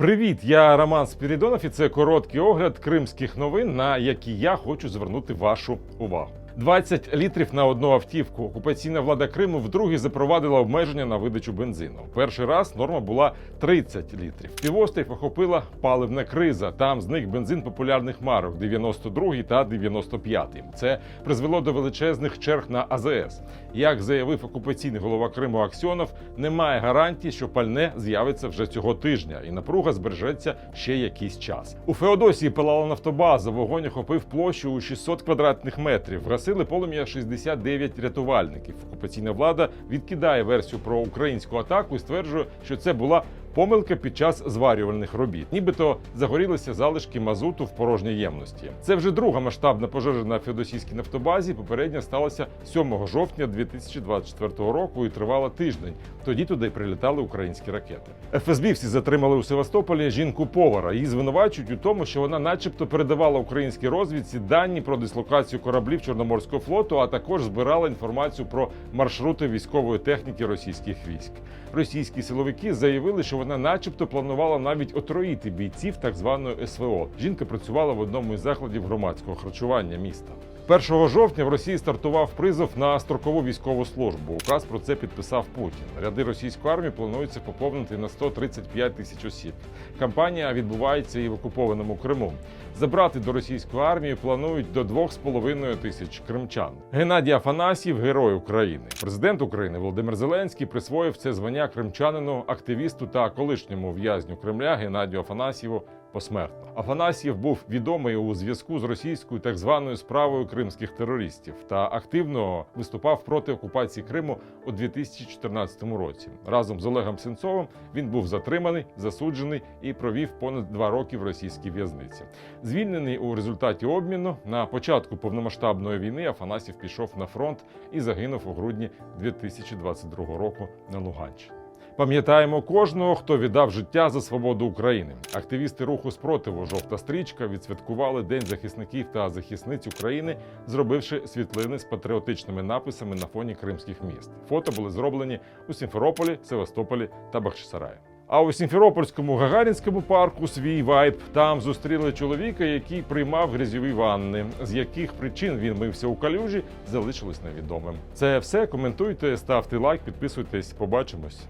Привіт, я Роман Спірідонов і це короткий огляд кримських новин, на які я хочу звернути вашу увагу. 20 літрів на одну автівку. Окупаційна влада Криму вдруге запровадила обмеження на видачу бензину. Перший раз норма була 30 літрів. Півострів охопила паливна криза. Там зник бензин популярних марок 92 та 95. Це призвело до величезних черг на АЗС. Як заявив окупаційний голова Криму Аксьонов, немає гарантії, що пальне з'явиться вже цього тижня, і напруга збережеться ще якийсь час. У Феодосії палала нафтобаза. Вогонь охопив площу у 600 квадратних метрів. Гасили полум'я 69 рятувальників. Окупаційна влада відкидає версію про українську атаку і стверджує, що це була помилка під час зварювальних робіт. Нібито загорілися залишки мазуту в порожній ємності. Це вже друга масштабна пожежа на Феодосійській нафтобазі. Попередня сталася 7 жовтня 2024 року і тривала тиждень. Тоді туди прилітали українські ракети. ФСБівці затримали у Севастополі жінку повара. Її звинувачують у тому, що вона, начебто, передавала українській розвідці дані про дислокацію кораблів Чорноморського флоту, а також збирала інформацію про маршрути військової техніки російських військ. Російські силовики заявили, що вона, начебто, планувала навіть отруїти бійців так званої СВО. Жінка працювала в одному із закладів громадського харчування міста. 1 жовтня в Росії стартував призов на строкову військову службу. Указ про це підписав Путін. Ряди російської армії планується поповнити на 135 тисяч осіб. Кампанія відбувається і в окупованому Криму. Забрати до російської армії планують до 2,5 тисяч кримчан. Геннадій Афанасьєв – герой України. Президент України Володимир Зеленський присвоїв це звання кримчанину, активісту колишньому в'язню Кремля Геннадію Афанасьєву посмертно. Афанасьєв був відомий у зв'язку з російською так званою справою кримських терористів та активно виступав проти окупації Криму у 2014 році. Разом з Олегом Сенцовим він був затриманий, засуджений і провів понад два роки в російській в'язниці. Звільнений у результаті обміну на початку повномасштабної війни Афанасьєв пішов на фронт і загинув у грудні 2022 року на Луганщині. Пам'ятаємо кожного, хто віддав життя за свободу України. Активісти руху спротиву Жовта стрічка відсвяткували День захисників та захисниць України, зробивши світлини з патріотичними написами на фоні кримських міст. Фото були зроблені у Сімферополі, Севастополі та Бахчисараї. А у Сімферопольському Гагарінському парку свій вайб. Там зустріли чоловіка, який приймав грязьові ванни. З яких причин він мився у калюжі, залишилось невідомим. Це все. Коментуйте, ставте лайк, підписуйтесь. Побачимось.